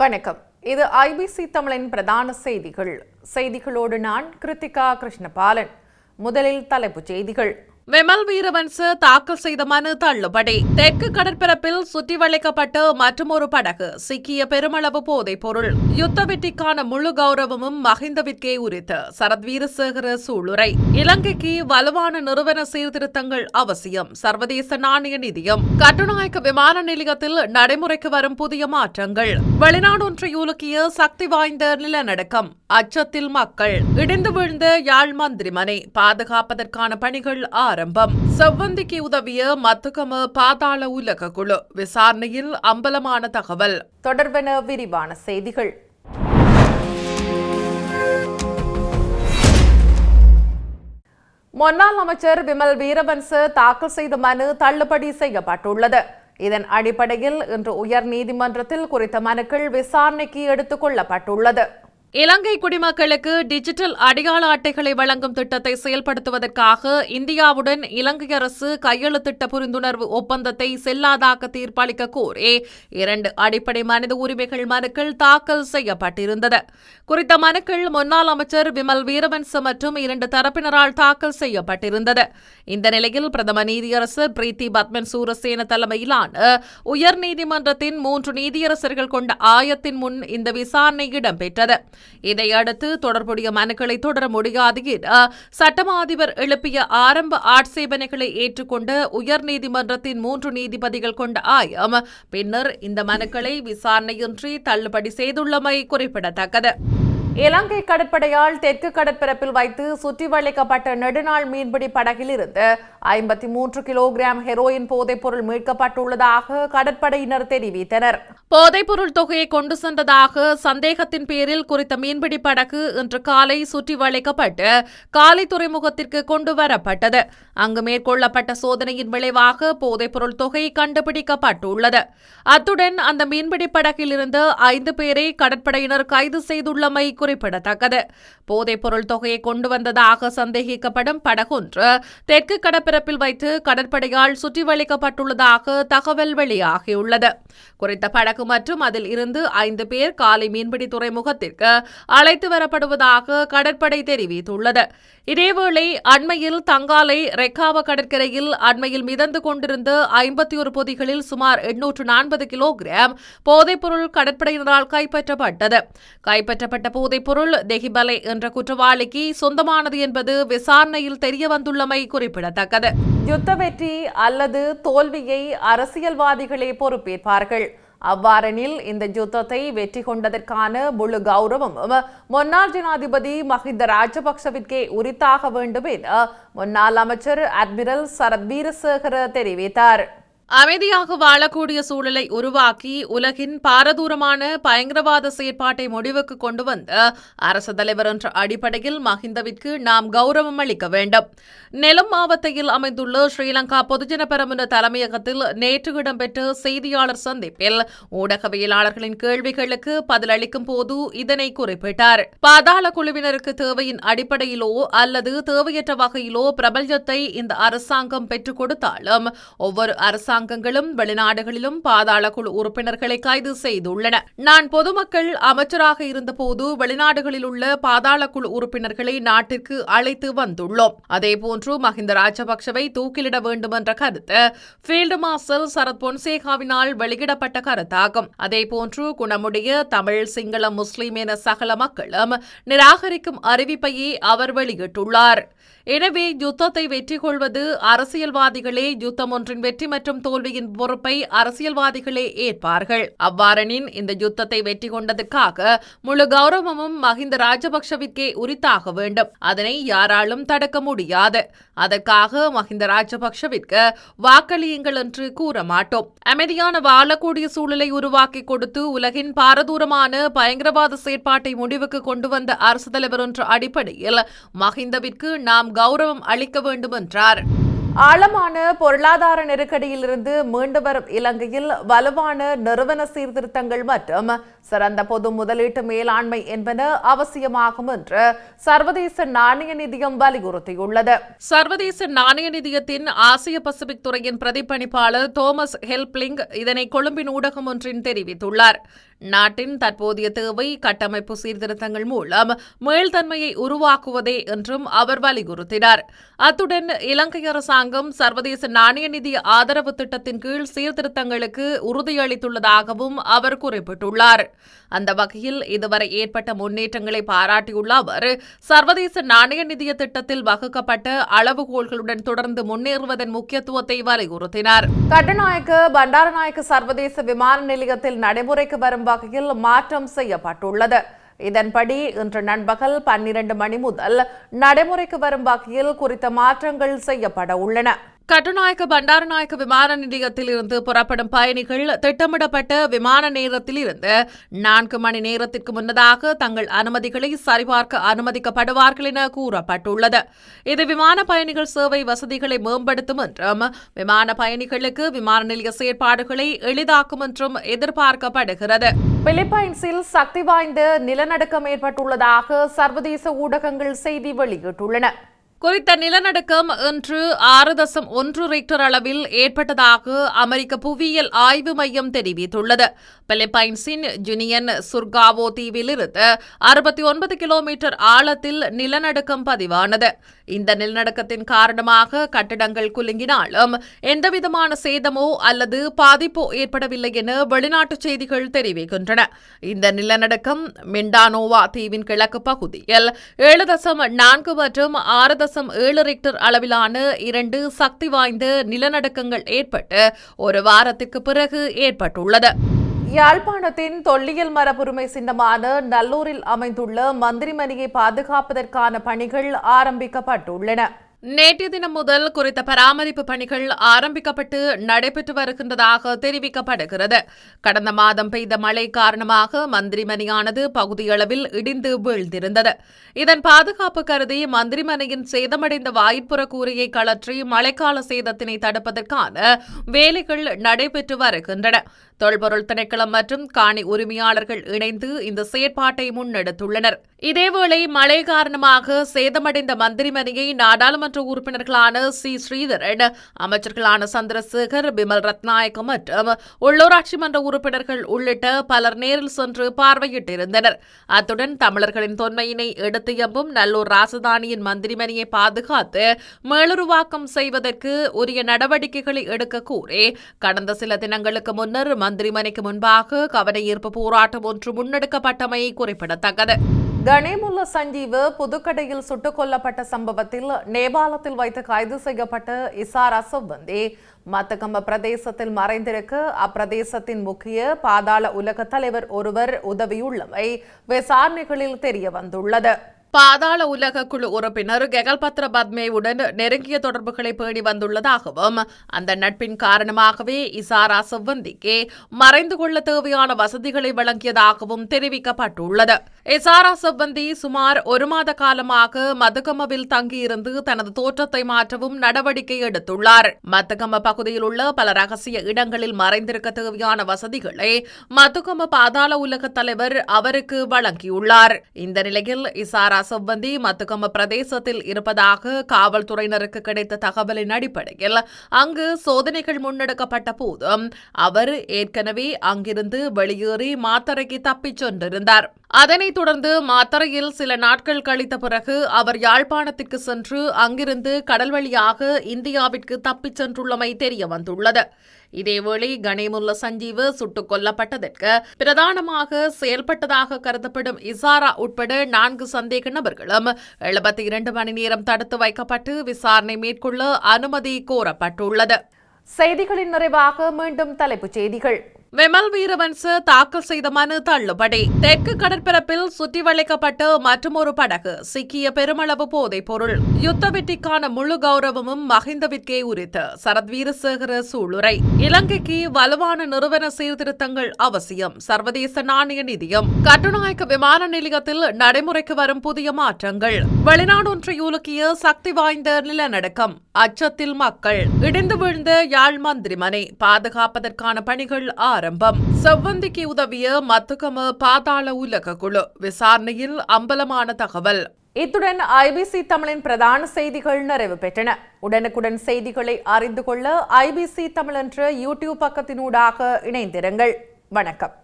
வணக்கம். இது ஐபிசி தமிழின் பிரதான செய்திகள். செய்திகளோடு நான் கிருத்திகா கிருஷ்ணபாலன். முதலில் தலைப்புச் செய்திகள். விமல் வீரவன்ச தாக்கல் செய்த மனு தள்ளுபடி. தெற்கு கடற்பரப்பில் சுற்றி வளைக்கப்பட்ட மற்றொரு படகு சிக்கிய பெருமளவு போதைப் பொருள். யுத்த வெற்றிக்கான முழு கௌரவமும் மஹிந்தவிற்கே உரித்து சரத் வீரசேகர சூளுரை. இலங்கைக்கு வலுவான நிறுவன சீர்திருத்தங்கள் அவசியம் சர்வதேச நாணய நிதியம். கட்டுநாயக்க விமான நிலையத்தில் நடைமுறைக்கு வரும் புதிய மாற்றங்கள். வெளிநாடொன்றை உலுக்கிய சக்தி வாய்ந்த நிலநடுக்கம் அச்சத்தில் மக்கள். இடிந்து விழுந்த யாழ் மந்திரிமனை பாதுகாப்பதற்கான பணிகள் ஆரம்பம். செவ்வந்திக்கு உதவிய மத்துகம பாதாள உலக குழு விசாரணையில் அம்பலமான தகவல். தொடர்பென விரிவான செய்திகள். முன்னாள் அமைச்சர் விமல் வீரவன்ச தாக்கல் செய்த மனு தள்ளுபடி செய்யப்பட்டுள்ளது. இதன் அடிப்படையில் இன்று உயர் நீதிமன்றத்தில் குறித்த மனுக்கள் விசாரணைக்கு எடுத்துக் கொள்ளப்பட்டுள்ளது. இலங்கை குடிமக்களுக்கு டிஜிட்டல் அடையாள அட்டைகளை வழங்கும் திட்டத்தை செயல்படுத்துவதற்காக இந்தியாவுடன் இலங்கை அரசு கையெழுத்திட்ட புரிந்துணர்வு ஒப்பந்தத்தை செல்லாதாக்க தீர்ப்பளிக்க கோரி இரண்டு அடிப்படை மனித உரிமைகள் மனுக்கள் தாக்கல் செய்யப்பட்டிருந்தது. குறித்த மனுக்கள் முன்னாள் அமைச்சர் விமல் வீரவன்ச மற்றும் இரண்டு தரப்பினரால் தாக்கல் செய்யப்பட்டிருந்தது. இந்த நிலையில் பிரதம நீதியரசர் பிரீத்தி பத்மன் சூரசேன தலைமையிலான உயர்நீதிமன்றத்தின் மூன்று நீதியரசர்கள் கொண்ட ஆயத்தின் முன் இந்த விசாரணை இடம்பெற்றது. இதையடுத்து தொடர்புடைய மனுக்களை தொடர முடியாது என சட்டமா அதிபர் எழுப்பிய ஆரம்ப ஆட்சேபனைகளை ஏற்றுக்கொண்ட உயர்நீதிமன்றத்தின் மூன்று நீதிபதிகள் கொண்ட ஆயம் பின்னர் இந்த மனுக்களை விசாரணையின்றி தள்ளுபடி செய்துள்ளமை குறிப்பிடத்தக்கது. இலங்கை கடற்படையால் தெற்கு கடற்பரப்பில் வைத்து சுற்றி வளைக்கப்பட்ட நெடுநாள் மீன்பிடி படகில் இருந்து ஐம்பத்தி மூன்று கிலோகிராம் ஹெரோயின் போதைப்பொருள் மீட்கப்பட்டுள்ளதாக கடற்படையினர் தெரிவித்தனர். போதைப்பொருள் தொகையை கொண்டு சென்றதாக சந்தேகத்தின் பேரில் குறித்த மீன்பிடி படகு இன்று காலை சுற்றி வளைக்கப்பட்டு காலை துறைமுகத்திற்கு கொண்டு வரப்பட்டது. அங்கு மேற்கொள்ளப்பட்ட சோதனையின் விளைவாக போதைப்பொருள் தொகை கண்டுபிடிக்கப்பட்டுள்ளது. அத்துடன் அந்த மீன்பிடி படகில் இருந்து ஐந்து பேரை கடற்படையினர் கைது செய்துள்ளமை குறிப்பிடத்தக்கது. போதைப்பொருள் தொகையை கொண்டு வந்ததாக சந்தேகிக்கப்படும் படகொன்று தெற்கு கடற்பரப்பில் வைத்து கடற்படையால் சுற்றி வளைக்கப்பட்டுள்ளதாக தகவல் வெளியாகியுள்ளது. குறித்த படகு மற்றும் அதில் இருந்து ஐந்து பேர் காலை மீன்பிடி துறைமுகத்திற்கு அழைத்து வரப்படுவதாக கடற்படை தெரிவித்துள்ளது. இதேவேளை அண்மையில் தங்காலை ரெக்காவ கடற்கரையில் அண்மையில் மிதந்து கொண்டிருந்த ஐம்பத்தி ஒரு பொதிகளில் சுமார் எண்ணூற்று நாற்பது கிலோகிராம் போதைப்பொருள் கடற்படையினரால் கைப்பற்றப்பட்டது. கைப்பற்றப்பட்ட போதைப்பொருள் தெஹிபலை என்ற குற்றவாளிக்கு சொந்தமானது என்பது விசாரணையில் தெரிய வந்துள்ளமை குறிப்பிடத்தக்கது. யுத்த வெற்றி அல்லது தோல்வியை அரசியல்வாதிகளே பொறுப்பேற்பார்கள். அவ்வாறெனில் இந்த யுத்தத்தை வெற்றி கொண்டதற்கான முழு கௌரவம் முன்னாள் ஜனாதிபதி மஹிந்த ராஜபக்சவிற்கே உரித்தாக வேண்டும் என முன்னாள் அமைச்சர் அட்மிரல் சரத் வீரசேகர தெரிவித்தார். அமைதியாக வாழக்கூடிய சூழலை உருவாக்கி உலகின் பாரதூரமான பயங்கரவாத செயற்பாட்டை முடிவுக்கு கொண்டு வந்த அரசு தலைவர் என்ற அடிப்படையில் மஹிந்தவிற்கு நாம் கௌரவம் அளிக்க வேண்டும். நெலம் மாவட்டத்தில் அமைந்துள்ள ஸ்ரீலங்கா பொதுஜன பெரமுன தலைமையகத்தில் நேற்று இடம்பெற்ற செய்தியாளர் சந்திப்பில் ஊடகவியலாளர்களின் கேள்விகளுக்கு பதிலளிக்கும் போது இதனை குறிப்பிட்டார். பாதாள குழுவினருக்கு தேவையின் அடிப்படையிலோ அல்லது தேவையற்ற வகையிலோ பிரபல்யத்தை இந்த அரசாங்கம் பெற்றுக் கொடுத்தாலும் ஒவ்வொரு அரசாங்க அரசாங்கங்களும் வெளிநாடுகளிலும் பாதாள குழு உறுப்பினர்களை கைது செய்துள்ளன. நான் பொதுமக்கள் அமைச்சராக இருந்தபோது வெளிநாடுகளில் உள்ள பாதாள குழு உறுப்பினர்களை நாட்டிற்கு அழைத்து வந்துள்ளோம். அதேபோன்று மஹிந்த ராஜபக்சவை தூக்கிலிட வேண்டும் என்ற கருத்து ஃபீல்டு மார்ஷல் சரத் பொன்சேகாவினால் வெளியிடப்பட்ட கருத்தாகும். அதேபோன்று குணமுடைய தமிழ் சிங்கள முஸ்லிம் என சகல மக்களும் நிராகரிக்கும் அறிவிப்பையே அவர் வெளியிட்டுள்ளார். எனவே யுத்தத்தை வெற்றி கொள்வது அரசியல்வாதிகளே யுத்தம் ஒன்றின் வெற்றி மற்றும் தோல்வியின் பொறுப்பை அரசியல்வாதிகளே ஏற்பார்கள். அவ்வாறனின் இந்த யுத்தத்தை வெற்றி கொண்டதற்காக முழு கௌரவமும் மஹிந்த ராஜபக்சவிற்கே உரித்தாக வேண்டும். அதனை யாராலும் தடுக்க முடியாது. அதற்காக மஹிந்த ராஜபக்சவிற்கு வாக்களியுங்கள் என்று கூற மாட்டோம். அமைதியான வாழக்கூடிய சூழலை உருவாக்கி கொடுத்து உலகின் பாரதூரமான பயங்கரவாத செயற்பாட்டை முடிவுக்கு கொண்டு வந்த அரசு தலைவர் என்ற அடிப்படையில் மஹிந்தவிற்கு நாம் கௌரவம் அளிக்க வேண்டும் என்றார் ஆழமான பொருளாதார நெருக்கடியிலிருந்து மீண்டு வரும் இலங்கையில் வலுவான நிறுவன சீர்திருத்தங்கள் மற்றும் சிறந்த பொது முதலீட்டு மேலாண்மை என்பன அவசியமாகும் என்று சர்வதேச நாணய நிதியம் வலியுறுத்தியுள்ளது. சர்வதேச நாணய நிதியத்தின் ஆசிய பசிபிக் துறையின் பிரதிபலிப்பாளர் தோமஸ் ஹெல்ப்லிங் இதனை கொழும்பின் ஊடகம் ஒன்றின் தெரிவித்துள்ளார். நாட்டின் தற்போதைய தேவை கட்டமைப்பு சீர்திருத்தங்கள் மூலம் மீள்தன்மையை உருவாக்குவதே என்றும் அவர் வலியுறுத்தினார். அத்துடன் இலங்கை அரசாங்கம் சர்வதேச நாணய நிதி ஆதரவு திட்டத்தின் கீழ் சீர்திருத்தங்களுக்கு உறுதியளித்துள்ளதாகவும் அவர் குறிப்பிட்டுள்ளார். அந்த வகையில் இதுவரை ஏற்பட்ட முன்னேற்றங்களை பாராட்டியுள்ள அவர் சர்வதேச நாணய நிதிய திட்டத்தில் வகுக்கப்பட்ட அளவுகோல்களுடன் தொடர்ந்து முன்னேறுவதன் முக்கியத்துவத்தை வலியுறுத்தினார். கட்டநாயக்க பண்டாரநாயக்க சர்வதேச விமான நிலையத்தில் நடைமுறைக்கு வரும் வகையில் மாற்றம் செய்யப்பட்டுள்ளது. இதன்படி இன்று நண்பகல் பன்னிரண்டு மணி முதல் நடைமுறைக்கு வரும் வகையில் குறித்த மாற்றங்கள் செய்யப்பட உள்ளன. கட்டுநாயக்க பண்டாரநாயக்க விமான நிலையத்தில் இருந்து புறப்படும் பயணிகள் திட்டமிடப்பட்ட விமான நேரத்தில் இருந்து நான்கு மணி நேரத்திற்கு முன்னதாக தங்கள் அனுமதிகளை சரிபார்க்க அனுமதிக்கப்படுவார்கள் என கூறப்பட்டுள்ளது. இது விமான பயணிகள் சேவை வசதிகளை மேம்படுத்தும் என்றும் விமான பயணிகளுக்கு விமான நிலைய செயற்பாடுகளை எளிதாக்கும் என்றும் எதிர்பார்க்கப்படுகிறது. பிலிப்பைன்ஸில் சக்தி வாய்ந்த நிலநடுக்கம் ஏற்பட்டுள்ளதாக சர்வதேச ஊடகங்கள் செய்தி வெளியிட்டுள்ளன. குறித்த நிலநடுக்கம் இன்று ஆறு தசம் ஒன்று ரிக்டர் அளவில் ஏற்பட்டதாக அமெரிக்க புவியியல் ஆய்வு மையம் தெரிவித்துள்ளது. பிலிப்பைன்ஸின் ஜுனியன் சுர்காவோ தீவிலிருந்து அறுபத்தி ஒன்பது கிலோமீட்டர் ஆழத்தில் நிலநடுக்கம் பதிவானது. இந்த நிலநடுக்கத்தின் காரணமாக கட்டிடங்கள் குலுங்கினாலும் எந்தவிதமான சேதமோ அல்லது பாதிப்போ ஏற்படவில்லை என வெளிநாட்டு செய்திகள் தெரிவிக்கின்றன. இந்த நிலநடுக்கம் மிண்டானோவா தீவின் கிழக்கு பகுதியில் ஏழு தசம் நான்கு மற்றும் ஆறு தசம் ஏழு ரிக்டர் அளவிலான இரண்டு சக்தி வாய்ந்த நிலநடுக்கங்கள் ஏற்பட்டு ஒரு வாரத்திற்கு பிறகு ஏற்பட்டுள்ளது யாழ்ப்பாணத்தின் தொல்லியல் மரபுரிமை சின்னமான நல்லூரில் அமைந்துள்ள மந்திரிமணியை பாதுகாப்பதற்கான பணிகள் ஆரம்பிக்கப்பட்டுள்ளன நேற்றைய தினம் முதல் குறித்த பராமரிப்பு பணிகள் ஆரம்பிக்கப்பட்டு நடைபெற்று வருகின்றதாக தெரிவிக்கப்படுகிறது. கடந்த மாதம் பெய்த மழை காரணமாக மந்திரிமனையானது பகுதியளவில் இடிந்து வீழ்ந்திருந்தது. இதன் பாதுகாப்பு கருதி மந்திரிமனையின் சேதமடைந்த வாய்ப்புற கூரையை கலற்றி மழைக்கால சேதத்தினை தடுப்பதற்கான வேலைகள் நடைபெற்று வருகின்றன. தொல்பொருள் திணைக்களம் மற்றும் காணி உரிமையாளர்கள் இணைந்து இந்த செயற்பாட்டை முன்னெடுத்துள்ளனர். இதேவேளை மழை காரணமாக சேதமடைந்த மந்திரிமனையை நாடாளுமன்ற உறுப்பினர்களான சி. ஸ்ரீதரன் அமைச்சர்களான சந்திரசேகர் பிமல் ரத்நாயக்க மற்றும் உள்ளூராட்சி மன்ற உறுப்பினர்கள் உள்ளிட்ட பலர் நேரில் சென்று பார்வையிட்டிருந்தனர். அத்துடன் தமிழர்களின் தொன்மையினை எடுத்து எம்பும் நல்லூர் ராசதானியின் மந்திரிமனையை பாதுகாத்து மேலுருவாக்கம் செய்வதற்கு உரிய நடவடிக்கைகளை எடுக்க கூறி கடந்த சில தினங்களுக்கு முன்னர் மந்திரிமனைக்கு முன்பாக கவனஈர்ப்பு போராட்டம் ஒன்று முன்னெடுக்கப்பட்டமை குறிப்பிடத்தக்கது. கணேமுல்ல சஞ்சீவு புதுக்கடையில் சுட்டுக் கொல்லப்பட்ட சம்பவத்தில் நேபாளத்தில் வைத்து கைது செய்யப்பட்ட இசார் அசவ்வந்தி மத்தகம்ப பிரதேசத்தில் மறைந்திருக்க. அப்பிரதேசத்தின் முக்கிய பாதாள உலக தலைவர் ஒருவர் உதவியுள்ளமை விசாரணைகளில் தெரிய வந்துள்ளது பாதாள உலக குழு உறுப்பினர் கெகல்பத்ர பத்மேவுடன் நெருங்கிய தொடர்புகளை பேணி வந்துள்ளதாகவும் அந்த நட்பின் காரணமாகவே இசாரா செவ்வந்திக்கு மறைந்து கொள்ள தேவையான வசதிகளை வழங்கியதாகவும் தெரிவிக்கப்பட்டுள்ளது. இசாரா செவ்வந்தி சுமார் ஒரு மாத காலமாக மதுகமவில் தங்கியிருந்து தனது தோற்றத்தை மாற்றவும் நடவடிக்கை எடுத்துள்ளார். மதுகம பகுதியில் உள்ள பல ரகசிய இடங்களில் மறைந்திருக்க தேவையான வசதிகளை மதுகம பாதாள உலக தலைவர் அவருக்கு வழங்கியுள்ளார். இந்த நிலையில் இசாரா செவ்வந்தி மத்துக்கம பிரதேசத்தில் இருப்பதாக காவல்துறையினருக்கு கிடைத்த தகவலின் அடிப்படையில் அங்கு சோதனைகள் முன்னெடுக்கப்பட்ட போதும் அவர் ஏற்கனவே அங்கிருந்து வெளியேறி மாத்தறைக்கு தப்பிச் சென்றிருந்தார். அதனைத் தொடர்ந்து மாத்தறையில் சில நாட்கள் கழித்த பிறகு அவர் யாழ்ப்பாணத்திற்கு சென்று அங்கிருந்து கடல் வழியாக இந்தியாவிற்கு தப்பிச் சென்றுள்ளமை தெரிய வந்துள்ளது இதேவேளை கனிமுல்ல சஞ்சீவ் சுட்டுக் கொல்லப்பட்டதற்கு பிரதானமாக செயல்பட்டதாக கருதப்படும் இசாரா உட்பட நான்கு சந்தேக நபர்களும் எழுபத்தி இரண்டு மணி நேரம் தடுத்து வைக்கப்பட்டு விசாரணை மேற்கொள்ள அனுமதி கோரப்பட்டுள்ளது. செய்திகளின் நிறைவாக மீண்டும் தலைப்புச் செய்திகள். விமல் வீரவன்ச தாக்கல் செய்த மனு தள்ளுபடி. தெற்கு கடற்பரப்பில் சுற்றி வளைக்கப்பட்ட மற்றொரு படகு சிக்கிய பெருமளவு போதைப் பொருள். யுத்த வெற்றிக்கான முழு கௌரவமும் மஹிந்தவிற்கே உரித்து சரத் வீரசேகர சூளுரை. இலங்கைக்கு வலுவான நிறுவன சீர்திருத்தங்கள் அவசியம் சர்வதேச நாணய நிதியம். கட்டுநாயக்க விமான நிலையத்தில் நடைமுறைக்கு வரும் புதிய மாற்றங்கள். வெளிநாடு ஒன்றையுலுக்கிய சக்தி வாய்ந்த நிலநடுக்கம் அச்சத்தில் மக்கள். இடிந்து விழுந்த யாழ் மந்திரிமனை பாதுகாப்பதற்கான பணிகள் ஆரம்பம். செவ்வந்திக்கு உதவிய மத்துக்கம பாதாள உலக குழு விசாரணையில் அம்பலமான தகவல். இத்துடன் ஐபிசி தமிழின் பிரதான செய்திகள் நிறைவு பெற்றன. உடனுக்குடன் செய்திகளை அறிந்து கொள்ள ஐபிசி தமிழ் என்ற யூடியூப் பக்கத்தினூடாக இணைந்திருங்கள். வணக்கம்.